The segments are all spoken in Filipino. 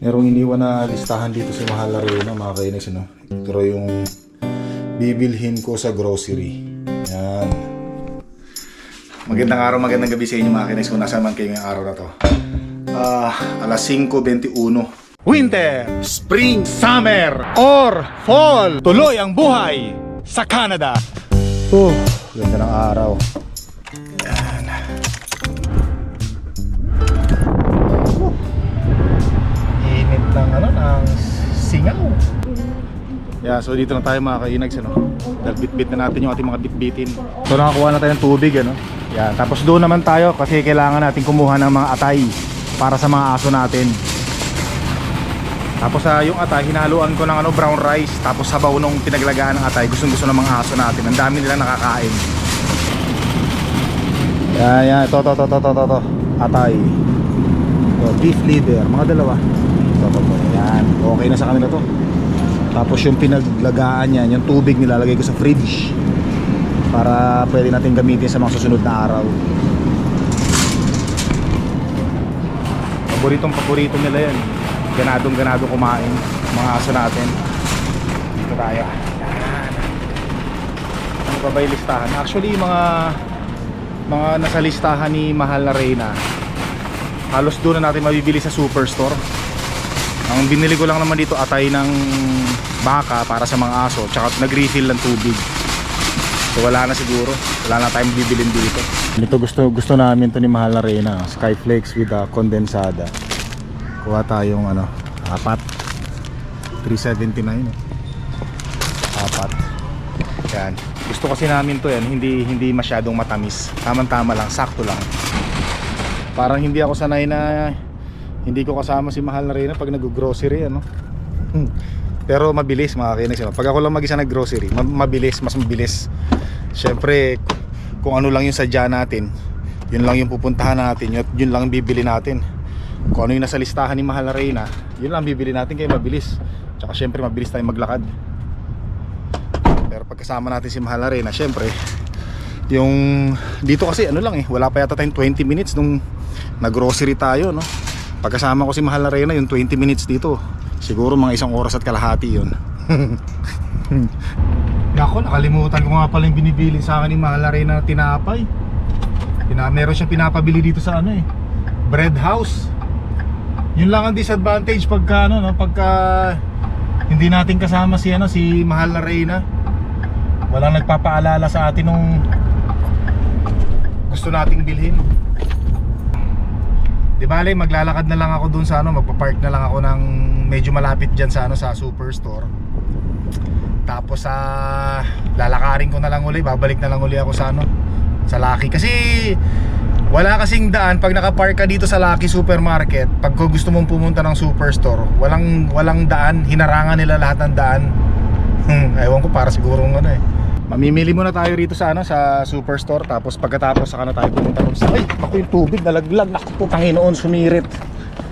Merong iniwan na listahan dito sa Mahal Arena, mga kainis, ano? Pero yung bibilhin ko sa grocery. Yan. Magandang araw, magandang gabi sa inyo mga kainis kung nasa man kayo ngayong araw na to. Ah, alas 5.21. Winter, Spring, Summer, or Fall. Tuloy ang buhay sa Canada. Oh, ganda ng araw. Ng ano, ng singaw. Yeah, so dito na tayo mga kainags, ano? Dahil bit-bit na natin yung ating mga bit-bitin. So nakakuha na tayo ng tubig, ano? Yan, tapos doon naman tayo kasi kailangan natin kumuha ng mga atay para sa mga aso natin. Tapos sa yung atay, hinaluan ko ng ano, brown rice. Tapos sabaw nung pinaglagaan ng atay, gustong gusto ng mga aso natin. Ang dami nila nakakain. Yan, yan. Ito, ito, ito, ito, ito, ito. Atay. Ito, beef liver. Mga dalawa. Yan. Okay na sa kanila to. Tapos yung pinaglagaan yan, yung tubig nilalagay ko sa fridge. Para pwede natin gamitin sa mga susunod na araw. Paboritong paborito nila yan. Ganadong ganado kumain. Mga aso natin. Dito tayo. Ano pa ba yung listahan? Actually, mga mga nasa listahan ni Mahal na Reyna halos doon na natin mabibili sa superstore ang binili ko lang naman dito atay ng baka para sa mga aso tsaka nag-refill ng tubig. So wala na siguro. Wala na tayong bibilin dito. Ito gusto gusto namin to ni Mahal na Reyna Skyflakes with a condensada. Kuha tayong ano apat. 379 eh. apat. Yan. Gusto kasi namin to yan. Hindi hindi masyadong matamis. Tamang tama lang. Sakto lang. Parang hindi ako sanay na hindi ko kasama si Mahal na Reyna pag nag-grocery ano? Hmm. pero mabilis mga kinex pag ako lang mag-isa nag-grocery ma- mabilis mas mabilis. Syempre kung ano lang yung sadya natin yun lang yung pupuntahan natin yun, yun lang bibili natin. Kung ano yung nasa listahan ni Mahal na Reyna yun lang bibili natin kaya mabilis. Tsaka syempre mabilis tayong maglakad. Pero pagkasama natin si Mahal Arena, syempre, yung dito kasi ano lang eh, wala pa yata tayong 20 minutes nung nag-grocery tayo, no? Pagkasama ko si Mahal Arena, yung 20 minutes dito, siguro mga isang oras at kalahati yun. Nako, nakalimutan ko nga pala yung binibili sa akin ni Mahal Arena na tinapay. Pina, meron siyang pinapabili dito sa ano eh, bread house. Yun lang ang disadvantage pagka ano, no, pagka hindi natin kasama si ano si Mahal na Reyna. Walang nagpapaalala sa atin nung gusto nating bilhin. Di bale, maglalakad na lang ako dun sa ano, magpa-park na lang ako ng medyo malapit diyan sa ano sa superstore. Tapos sa lalakarin ko na lang uli, babalik na lang uli ako sa ano, sa Lucky kasi wala kasing daan pag nakapark ka dito sa Lucky Supermarket, pag gusto mong pumunta ng superstore, walang walang daan, hinarangan nila lahat ng daan. Hmm, ewan ko para siguro ng ano eh. Mamimili muna tayo rito sa ano sa superstore tapos pagkatapos saka na tayo pumunta sa Ay, ako yung tubig nalaglag. Naku po, Panginoon, sumirit.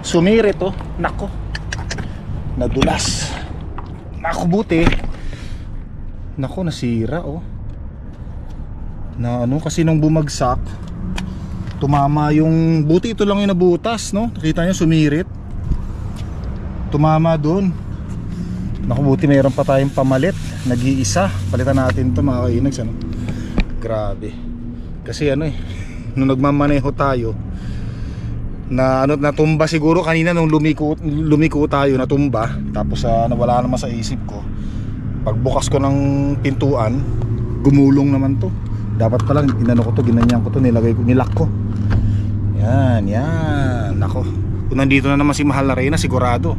Sumirit oh. Nako. Nadulas. Naku buti. Nako, nasira oh. Na ano kasi nung bumagsak tumama yung buti ito lang yung nabutas no nakita nyo sumirit tumama doon naku buti mayroon pa tayong pamalit. Nag-iisa. Palitan natin to mga kainags ano? Grabe. Kasi ano eh nung nagmamaneho tayo na ano natumba siguro kanina nung lumiko lumiko tayo natumba. Tapos uh, nawala naman sa isip ko. Pagbukas ko ng pintuan gumulong naman to. Dapat pala inano ko to ginanyan ko to nilagay ko nilak ko. Yan yan. Nako kung nandito na naman si Mahal na Reyna sigurado.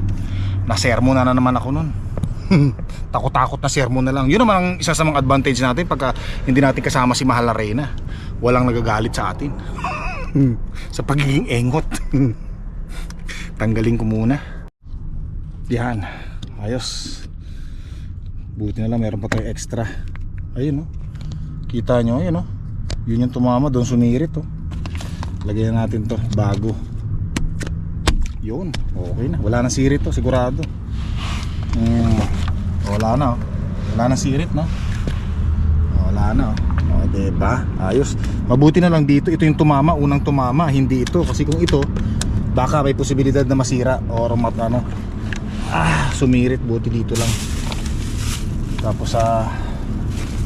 Na sermon na, na naman ako nun takot-takot na sermon na lang. Yun naman ang isa sa mga advantage natin pagka hindi natin kasama si Mahal na Reyna. Walang nagagalit sa atin. Sa pagiging engot. Tanggalin ko muna. Yan. Ayos. Buti na lang meron pa tayo extra. Ayun no? Kita nyo ayun no? Yun yung tumama doon sumirit oh. Lagyan natin to bago. Yun. Okay na. Wala na sirit to sigurado mm, wala na oh. wala na sirit no? Wala na oh. oh diba? Ayos. Mabuti na lang dito. Ito yung tumama unang tumama hindi ito. Kasi kung ito baka may posibilidad na masira or mat ano. Ah sumirit. Buti dito lang. Tapos sa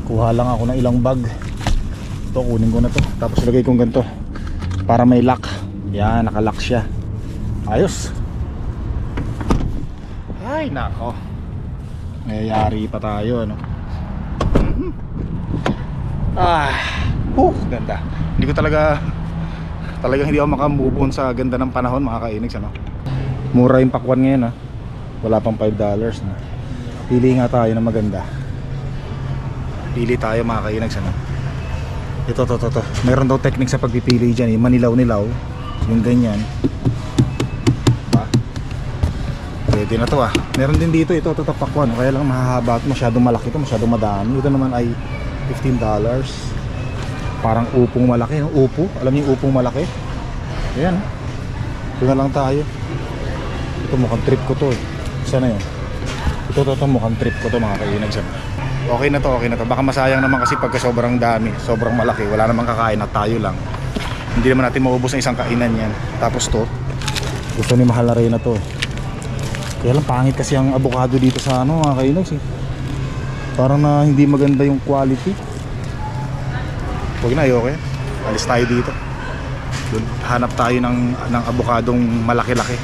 kuha lang ako ng ilang bag. Ito kunin ko na to. Tapos lagay kong ganito para may lock. Yan nakalock siya. Ayos ay nako. Mayayari pa tayo ano? Mhm. ah uh, ganda. Hindi ko talaga talagang hindi ako makamove on sa ganda ng panahon mga kainags ano? Mura yung pakwan ngayon ha? Wala pang 5 dollars na pili nga tayo ng maganda. Pili tayo mga kainags ano? Ito to to to. Meron daw technique sa pagpipili dyan eh. Manilaw nilaw yung ganyan pwede na to ah. Meron din dito ito pakwan kaya lang mahahaba at masyadong malaki ito masyadong madami. Ito naman ay 15 dollars. Parang upong malaki no? upo. Alam niyo upong malaki? Ayan ito na lang tayo. Ito mukhang trip ko to eh. sana yun. Ito to, to mukhang trip ko to mga kainag sana okay na to okay na to. Baka masayang naman kasi pagka sobrang dami sobrang malaki wala namang kakain at tayo lang. Hindi naman natin maubos ng isang kainan yan. Tapos to gusto ni mahal na rin na to eh. Kaya lang pangit kasi ang avocado dito sa ano mga kainags eh. Parang na hindi maganda yung quality. Huwag na, ayoko okay. Alis tayo dito. Dun, hanap tayo ng, ng avocadong malaki-laki.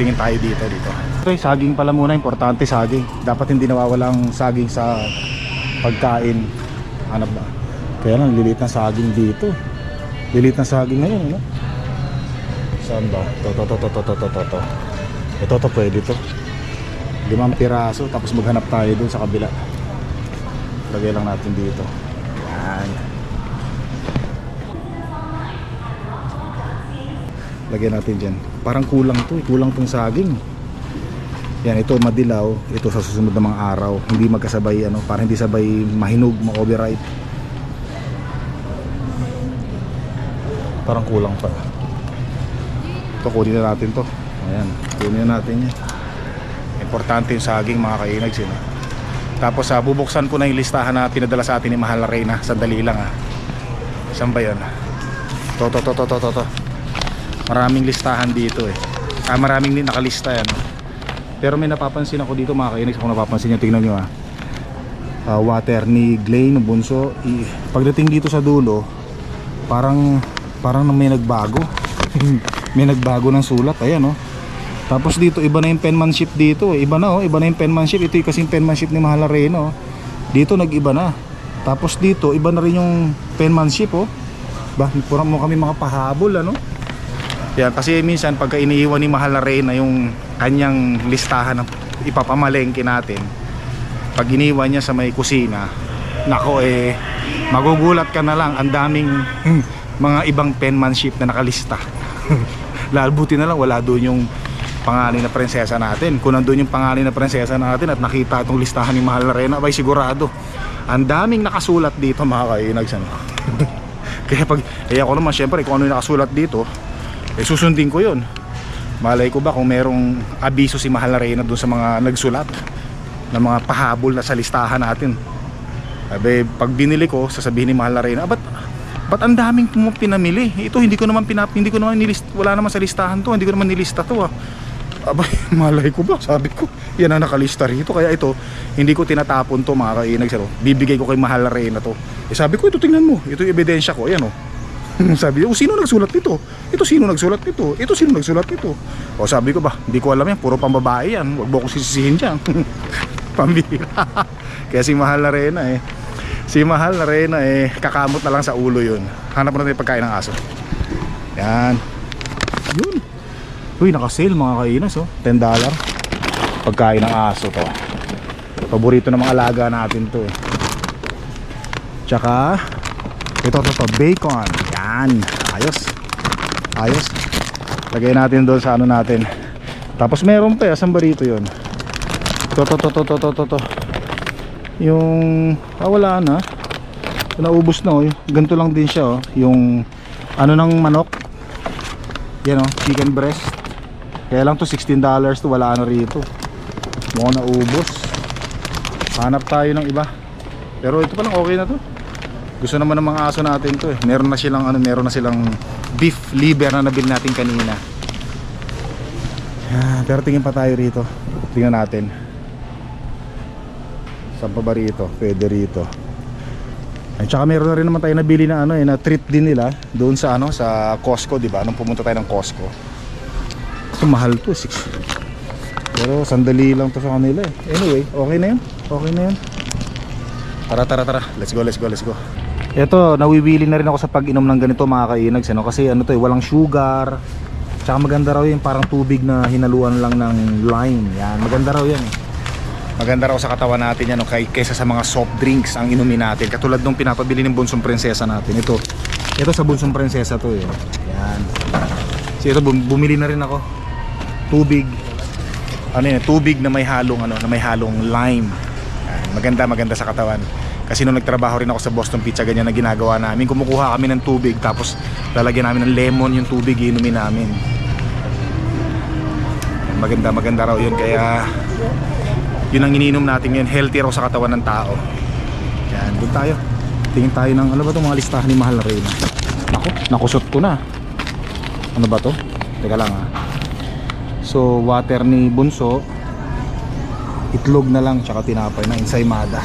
Tingin tayo dito dito. Okay, eh, saging pala muna, importante saging. Dapat hindi nawawala ang saging sa pagkain. Hanap ba? Kaya lang, lilit na saging dito. Lilit na saging ngayon, ano? Saan ba? To, to, to, to, to, to, to, to. Ito, to, pwede to. Limang piraso, tapos maghanap tayo dun sa kabila. Lagay lang natin dito. Yan. Lagyan natin dyan. Parang kulang to eh. Kulang tong saging. Yan, ito madilaw. Ito sa susunod na mga araw. Hindi magkasabay, ano, para hindi sabay mahinog, ma-overripe. Parang kulang pa. Ito, kunin na natin to. Ayan, kunin na natin yan. Importante yung saging mga kainags yun. ah. Tapos uh, bubuksan ko na yung listahan na pinadala sa atin ni Mahal na Reyna. Sandali lang ah. Saan ba yun? To, to, to, to, to, to, to. Maraming listahan dito eh. Ah, maraming din nakalista yan. Pero may napapansin ako dito mga kainis. Kung napapansin nyo, tingnan nyo ah. Ah, water ni Glay ng bunso. I, pagdating dito sa dulo, parang parang may nagbago. may nagbago ng sulat. Ayan oh. Tapos dito iba na yung penmanship dito, eh. iba na oh, iba na yung penmanship. Ito yung kasing penmanship ni Mahal Arena oh. Dito nag-iba na. Tapos dito iba na rin yung penmanship oh. Ba, pura mo kami mga pahabol ano. Yan kasi minsan pagka iniiwan ni Mahal Arena yung kanyang listahan ng ipapamalengke natin. Pag iniwan niya sa may kusina, nako eh magugulat ka na lang ang daming mga ibang penmanship na nakalista. Lalbuti na lang wala doon yung pangalan na prinsesa natin. Kung nandun yung pangalan na prinsesa natin at nakita itong listahan ni Mahal na Reyna, abay sigurado. Ang daming nakasulat dito mga kainags. Ano? Kaya pag, eh ako naman syempre kung ano yung nakasulat dito, eh susundin ko yun. Malay ko ba kung merong abiso si Mahal na Reyna dun sa mga nagsulat ng mga pahabol na sa listahan natin. Abe, pag binili ko, sasabihin ni Mahal na Reyna, "Ah, ba't, ang daming pinamili? Ito hindi ko naman pinap, hindi ko naman nilist, wala naman sa listahan to, hindi ko naman nilista to ah. Abay, malay ko ba? Sabi ko, yan ang nakalista rito. Kaya ito, hindi ko tinatapon to mga kainag. Sir, bibigay ko kay Mahal na Reyna to. Eh sabi ko, ito tingnan mo. Ito yung ebidensya ko. Ayan oh. sabi niya, oh, sino nagsulat nito? Ito sino nagsulat nito? Ito sino nagsulat nito? O sabi ko ba, hindi ko alam yan. Puro pambabae yan. Huwag mo ko sisisihin dyan. Pambira. Kaya si Mahal na Reyna eh. Si Mahal na Reyna eh, kakamot na lang sa ulo yun. Hanap mo natin yung pagkain ng aso. Yan. Yun. Uy, naka-sale mga kainas oh. 10 dollar. Pagkain ng aso to. Paborito ng mga alaga natin to eh. Tsaka ito to to, bacon. Yan. Ayos. Ayos. Lagay natin doon sa ano natin. Tapos meron pa, eh. asan ba rito 'yon? To to to to to to to. to. Yung ah, wala na. Naubos na oh. Ganito lang din siya oh. Yung ano ng manok. Yan oh, chicken breast. Kaya lang to 16 dollars to wala na rito. Mukhang naubos. Hanap tayo ng iba. Pero ito pa lang okay na to. Gusto naman ng mga aso natin to eh. Meron na silang ano, meron na silang beef liver na nabili natin kanina. Pero tingin pa tayo rito. Tingnan natin. Saan pa ba rito? Pwede rito. At saka meron na rin naman tayo nabili na ano eh, na treat din nila doon sa ano, sa Costco, di ba? Nung pumunta tayo ng Costco. Ito mahal to, 6. Pero sandali lang to sa kanila eh. Anyway, okay na yun. Okay na yun. Tara, tara, tara. Let's go, let's go, let's go. Ito, nawiwili na rin ako sa pag-inom ng ganito mga kainags. Ano? Kasi ano to eh, walang sugar. Tsaka maganda raw yung parang tubig na hinaluan lang ng lime. Yan, maganda raw yan eh. Maganda raw sa katawan natin yan no? kay, kaysa sa mga soft drinks ang inumin natin. Katulad nung pinapabili ng bunsong prinsesa natin. Ito, ito sa bunsong prinsesa to eh. Yan. So ito, bum- bumili na rin ako. Tubig. Ano yun, tubig na may halong ano, na may halong lime. Yan, maganda maganda sa katawan. Kasi nung nagtrabaho rin ako sa Boston Pizza, ganyan na ginagawa namin. Kumukuha kami ng tubig, tapos lalagyan namin ng lemon yung tubig, inumin namin. Maganda, maganda raw yun. Kaya, yun ang iniinom natin ngayon. Healthy raw sa katawan ng tao. Yan, doon tayo. Tingin tayo ng, ano ba itong mga listahan ni Mahal na Reyna? Ako, nakusot ko na. Ano ba to? Teka lang ha. So, water ni Bunso. Itlog na lang, tsaka tinapay na ensaymada.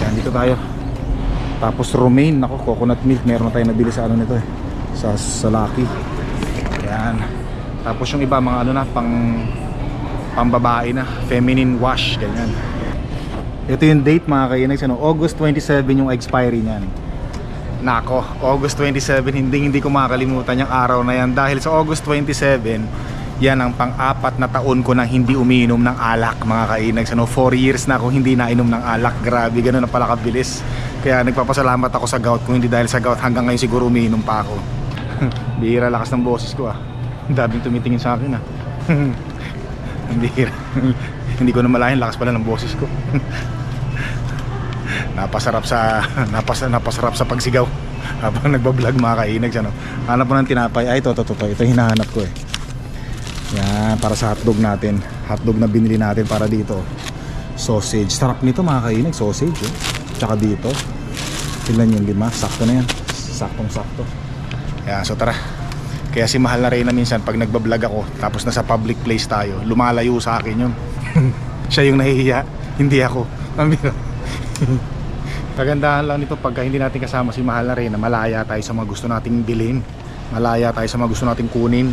Yan, dito tayo. Tapos romaine, nako, coconut milk. Meron na tayo nabili sa ano nito eh. Sa, sa Lucky. Yan. Tapos yung iba, mga ano na, pang pambabae na. Feminine wash, ganyan. Ito yung date mga kainags, ano, August 27 yung expiry niyan. Nako, August 27, hindi hindi ko makakalimutan yung araw na yan dahil sa August 27, yan ang pang-apat na taon ko nang hindi umiinom ng alak mga kainags. Ano, 4 years na ako hindi nainom ng alak. Grabe, ganun na pala kabilis. Kaya nagpapasalamat ako sa gout kung hindi dahil sa gout hanggang ngayon siguro umiinom pa ako. Bihira lakas ng boses ko ah. Daming tumitingin sa akin ah. Hindi hindi ko na malayan lakas pala ng boses ko. napasarap sa napas, napasarap sa pagsigaw habang nagba-vlog mga kainags ano. Hanap mo ng tinapay. Ay, ito, ito, ito. Ito yung hinahanap ko eh. Yan, para sa hotdog natin. Hotdog na binili natin para dito. Sausage. Sarap nito mga kainags, sausage eh. Tsaka dito. Tingnan yung lima. Sakto na yan. Saktong sakto. Yan, so tara. Kaya si Mahal na Reyna minsan pag nagbablog ako tapos nasa public place tayo, lumalayo sa akin yun. Siya yung nahihiya, hindi ako. Kagandahan lang nito pagka hindi natin kasama si Mahal na Reyna, malaya tayo sa mga gusto nating bilhin. Malaya tayo sa mga gusto nating kunin.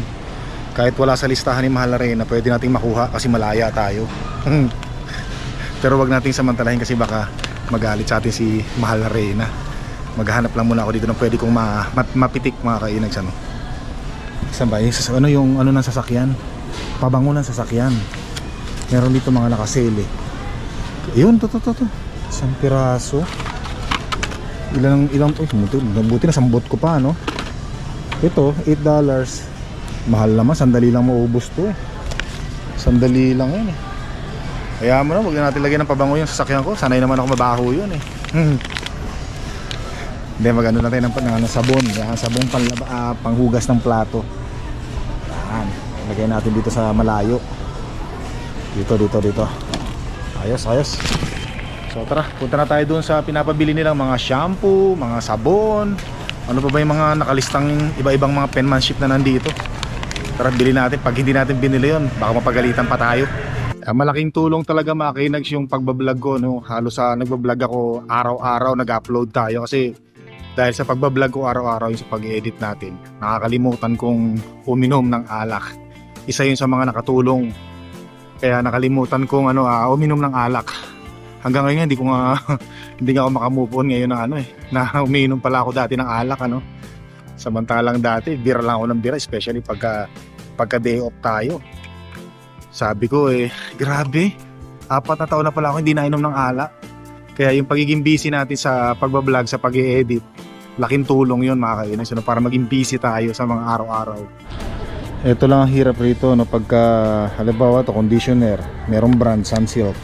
Kahit wala sa listahan ni Mahal na Reyna, pwede nating makuha kasi malaya tayo. Pero wag nating samantalahin kasi baka magalit sa atin si Mahal na Reyna. Maghahanap lang muna ako dito ng pwede kong ma- ma- mapitik mga kainags ano. Saan ba? Ano yung ano ng sasakyan? Pabango ng sasakyan. Meron dito mga nakasele. Yun, to, to, to, to. Isang piraso. Ilang, ilang, uy, buti, buti na sambot ko pa, no? Ito, 8 dollars. Mahal naman, sandali lang maubos to eh. Sandali lang yan eh. Kaya mo na, huwag na natin lagyan ng pabango yung sasakyan ko. Sanay naman ako mabaho yun eh. Hindi, magano na tayo ng, ng, ng sabon. Yan, sabon pang, ah, panghugas ng plato. Yan. Lagay natin dito sa malayo. Dito, dito, dito. Ayos, ayos. So tara, punta na tayo dun sa pinapabili nilang mga shampoo, mga sabon. Ano pa ba yung mga nakalistang iba-ibang mga penmanship na nandito. Tara, bili natin. Pag hindi natin binili yun, baka mapagalitan pa tayo. Ah, malaking tulong talaga mga kainags yung pagbablog ko. No? Halos sa nagbablog ako araw-araw nag-upload tayo kasi dahil sa pagbablog ko araw-araw yung sa pag-edit natin, nakakalimutan kong uminom ng alak. Isa yun sa mga nakatulong. Kaya nakalimutan kong ano, ah, uminom ng alak. Hanggang ngayon hindi ko nga hindi nga ako makamove on ngayon na ano eh, na umiinom pala ako dati ng alak ano. Samantalang dati, bira lang ako ng bira, especially pagka pagka day off tayo. Sabi ko eh, grabe. Apat na taon na pala ako hindi nainom ng alak. Kaya yung pagiging busy natin sa pagbablog, sa pag edit laking tulong yun mga kainis no, para maging busy tayo sa mga araw-araw. Ito lang ang hirap rito no, pagka halimbawa to conditioner, merong brand Sunsilk.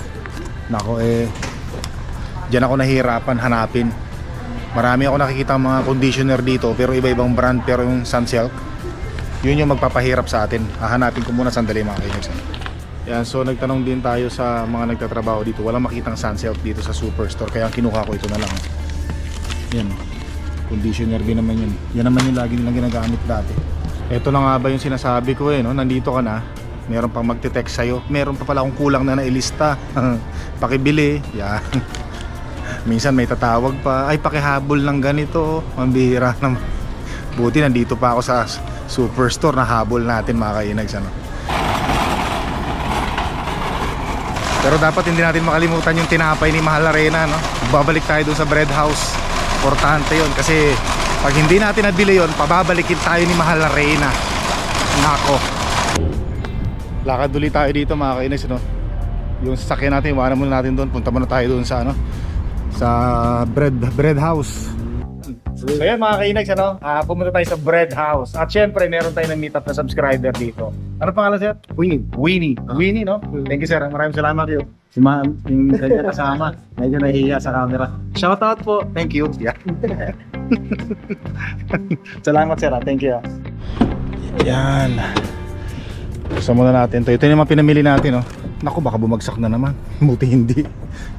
Nako eh, diyan ako nahihirapan hanapin. Marami ako nakikita mga conditioner dito pero iba-ibang brand pero yung Sunsilk, yun yung magpapahirap sa atin. Hahanapin ko muna sandali mga kainis. Yan, so nagtanong din tayo sa mga nagtatrabaho dito. Walang makitang sunsilk dito sa superstore. Kaya ang kinuha ko ito na lang. Yan. Conditioner din naman yun. Yan naman yung lagi nilang ginagamit dati. Ito na nga ba yung sinasabi ko eh. No? Nandito ka na. Meron pang magte-text sa'yo. Meron pa pala akong kulang na nailista. Pakibili. Yan. Minsan may tatawag pa. Ay, pakihabol ng ganito. Mambihira naman. Buti nandito pa ako sa superstore na habol natin mga kainags. Ano? Pero dapat hindi natin makalimutan yung tinapay ni Mahal Arena. No? Babalik tayo dun sa bread house. Importante yon kasi pag hindi natin nabili yon pababalikin tayo ni Mahal Arena. Nako. Lakad ulit tayo dito mga kainis. No? Yung sasakyan natin, iwanan muna natin doon. Punta muna tayo doon sa ano sa bread bread house. So yan mga kainags, ano? Ah, pumunta tayo sa bread house. At syempre, meron tayong na-meet up na subscriber dito. Ano pangalan sir? Winnie. Winnie. Winnie, no? Thank you sir. Maraming salamat yun. Si ma'am, yung kanya kasama, medyo nahihiya sa camera. Shout out po. Thank you. Yeah. salamat sir. ah. Thank you. Yan. Gusto muna natin to. Ito yung mga pinamili natin, no? Naku, baka bumagsak na naman. Buti hindi.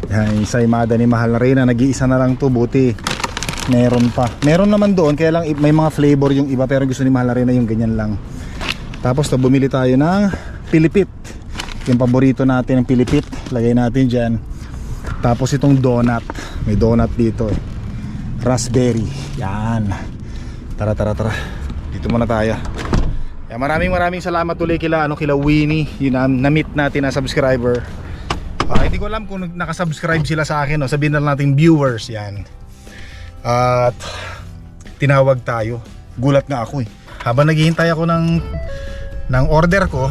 Yan, isa imada ni Mahal na Reyna. Nag-iisa na lang to. Buti meron pa. Meron naman doon, kaya lang may mga flavor yung iba. Pero gusto ni Mahal na Reyna yung ganyan lang. Tapos to, bumili tayo ng pilipit. Yung paborito natin ng pilipit. Lagay natin dyan. Tapos itong donut. May donut dito eh. Raspberry. Yan. Tara, tara, tara. Dito muna tayo. Yeah, maraming maraming salamat ulit kila ano kila Winnie, yun na, na-meet natin na subscriber. Ah, hindi ko alam kung nakasubscribe sila sa akin, no. sabihin na lang natin viewers 'yan. At tinawag tayo. Gulat nga ako eh. Habang naghihintay ako ng ng order ko,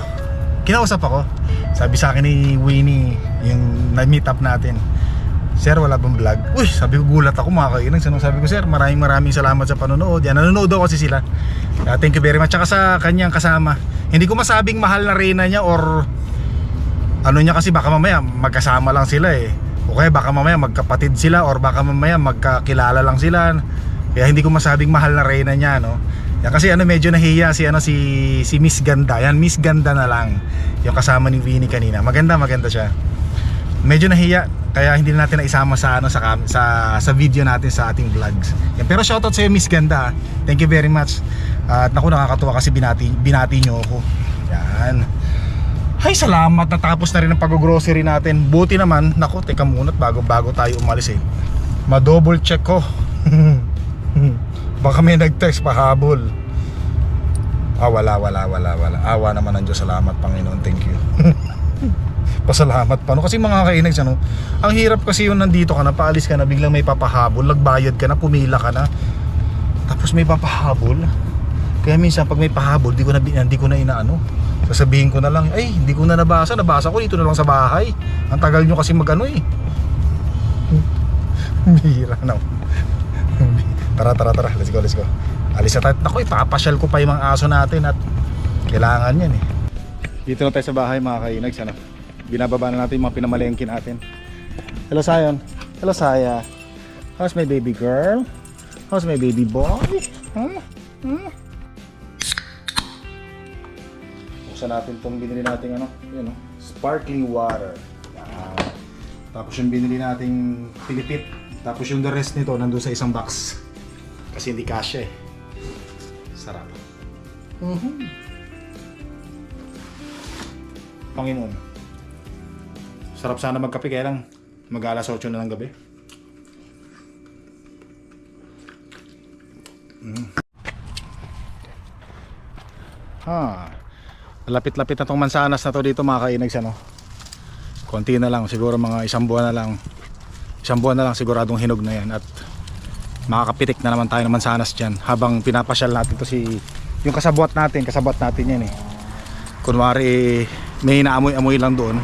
kinausap ako. Sabi sa akin ni Winnie, yung na-meet up natin. Sir, wala bang vlog? Uy, sabi ko gulat ako mga kainan. Sanong sabi ko, sir, maraming maraming salamat sa panonood. Yan, nanonood daw kasi sila. Kaya thank you very much. Tsaka sa kanyang kasama. Hindi ko masabing mahal na reyna niya or ano niya kasi baka mamaya magkasama lang sila eh. O kaya baka mamaya magkapatid sila or baka mamaya magkakilala lang sila. Kaya hindi ko masabing mahal na reyna niya, no. Yan kasi ano medyo nahiya si ano si si Miss Ganda. Yan Miss Ganda na lang. Yung kasama ni Winnie kanina. Maganda, maganda siya. Medyo nahiya kaya hindi na natin naisama sa ano sa sa sa video natin sa ating vlogs. Yan, pero shoutout sa iyo Miss Ganda. Thank you very much. At naku nakakatuwa kasi binati binati niyo ako. Yan. Hay salamat natapos na rin ang pag-grocery natin. Buti naman, naku, teka muna bago bago tayo umalis eh. Ma-double check ko. Baka may nag-text pahabol. Ah, wala, wala, wala, wala. Awa naman ng Diyos. Salamat, Panginoon. Thank you. Pasalamat pa. No? Kasi mga kainags, ano, ang hirap kasi yun nandito ka na, paalis ka na, biglang may papahabol, nagbayad ka na, pumila ka na. Tapos may papahabol. Kaya minsan pag may pahabol, di ko na, di ko na inaano. Sasabihin ko na lang, ay, hindi ko na nabasa. Nabasa ko dito na lang sa bahay. Ang tagal nyo kasi magano eh. Bihira na. tara, tara, tara. Let's go, let's go. Alis na tayo. Naku, ipapasyal ko pa yung mga aso natin at kailangan yan eh. Dito na tayo sa bahay mga kainags. Ano? Binababa na natin yung mga pinamalengke natin. Hello, Sayon. Hello, Saya. How's my baby girl? How's my baby boy? Huh? Hmm? Buksan natin itong binili natin ano, yun, oh, sparkling water. Wow. Tapos yung binili nating pilipit. Tapos yung the rest nito nandun sa isang box. Kasi hindi kasya eh. Sarap. Mhm. Panginoon. Sarap sana magkape kaya lang mag-alas 8 na ng gabi. Mm. Ha. Lapit-lapit na tong mansanas na to dito mga kainags ano. Konti na lang siguro mga isang buwan na lang. Isang buwan na lang siguradong hinog na yan at makakapitik na naman tayo ng mansanas dyan habang pinapasyal natin to si yung kasabwat natin, kasabwat natin yan eh. Kunwari may inaamoy-amoy lang doon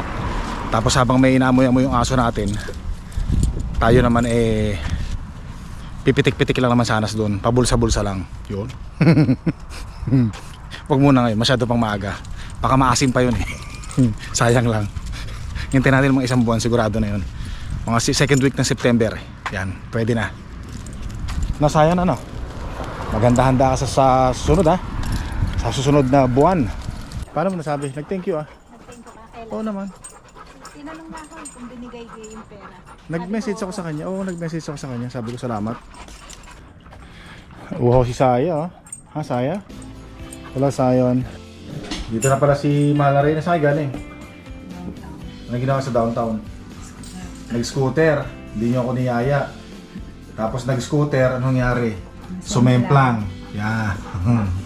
tapos habang may inaamoy-amoy yung aso natin tayo naman eh pipitik-pitik lang naman sanas doon pabulsa-bulsa lang yun wag muna ngayon masyado pang maaga baka maasim pa yun eh sayang lang hintayin natin mga isang buwan sigurado na yun mga second week ng September yan pwede na nasayang ano maganda handa ka sa, sa susunod ha sa susunod na buwan paano mo nasabi nag thank you ah Nag-thank ka kailan? oo naman Tinanong na ako kung binigay ko yung pera. Nag-message ako sa kanya. Oo, nag-message ako sa kanya. Sabi ko salamat. Uhaw si Saya, oh. Ha, Saya? Wala Sayon. Dito na pala si Malare na sa akin galing. Ano ginawa sa downtown? Nag-scooter. Hindi niyo ako niyaya. Tapos nag-scooter, anong nangyari? Sumemplang. Yeah.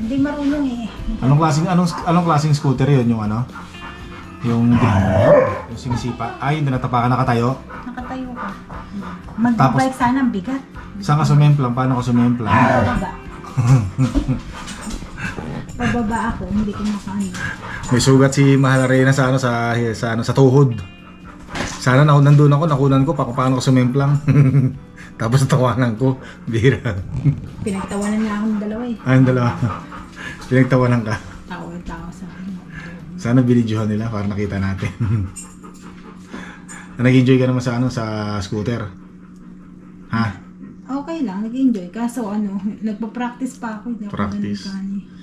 Hindi marunong eh. anong klaseng anong anong klaseng scooter 'yon yung ano? Yung yung sinisipa. Ay, hindi natapakan nakatayo. Nakatayo ka. Mag-bike sana ang bigat. Saan ka sumemplang? Paano ka sumemplang? Pababa. Pababa ako, hindi ko makaano. May sugat si Mahal Arena sa ano sa sa ano sa tuhod. Sana na nandun ako, nakunan ko pa kung paano ko sumemplang. Tapos natawanan ko. Bira. Pinagtawanan nga ako ng dalawa eh. Ayun dalawa. Pinagtawanan ka. Tao ang tao sa akin. Sana binidyohan nila para nakita natin. Nag-enjoy ka naman sa ano sa scooter. Ha? Okay lang, nag-enjoy. Kaso ano, nagpa-practice pa ako. Hindi ako Practice. ganun.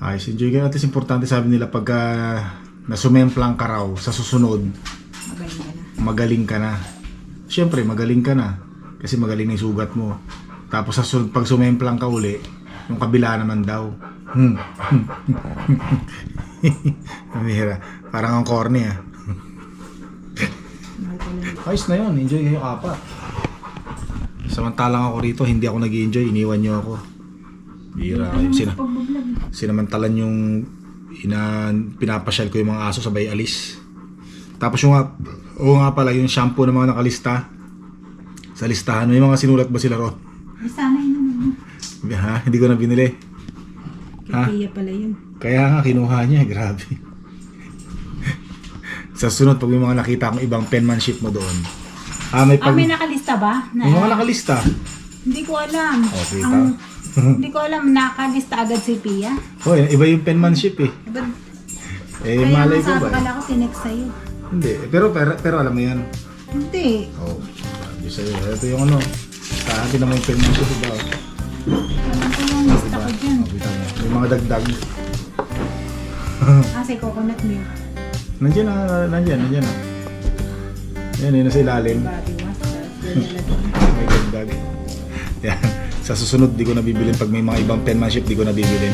Ayos, enjoy ka natin. Importante sabi nila pagka nasumemplang ka raw sa susunod, Magaling ka na. magaling ka na. Siyempre, magaling ka na. Kasi magaling na yung sugat mo. Tapos sa sunod, pag sumemplang ka uli, yung kabila naman daw. Hmm. Mira, parang ang corny ah. Ayos na yun, enjoy kayo apat. Samantalang ako rito, hindi ako nag enjoy iniwan niyo ako. Bira, Ano sina, sinamantalan yung ina, pinapasyal ko yung mga aso sabay alis. Tapos yung nga, oo nga pala, yung shampoo ng mga nakalista sa listahan, may mga sinulat ba sila ron? Ay, sana yun. Ha? Hindi ko na binili. Ha? Kaya pala yun. Kaya nga kinuha niya, grabe. sa sunod, pag may mga nakita akong ibang penmanship mo doon, ah, may Ah, pag... may nakalista ba? Na, May mga nakalista. Hindi ko alam. Oh, kita. Ang, hindi ko alam, nakalista agad si Pia. Oh, iba yung penmanship eh. Ba't, Eh, kaya malay ko ba? sabi eh. ko tinext sa'yo. Hindi, pero, pero, pero alam mo yan. Hindi. Oh, sabi sa'yo. Ito yung ano, sa akin naman yung penmanship iba. Alam ko yung lista ko dyan. May mga dagdag. Ah, say coconut milk. Nandiyan na, nandiyan, nandiyan na. Yan, yun nasa ilalim. Body wash. May dagdag. Yan. Sa susunod, di ko nabibilin. Pag may mga ibang penmanship, di ko nabibilin.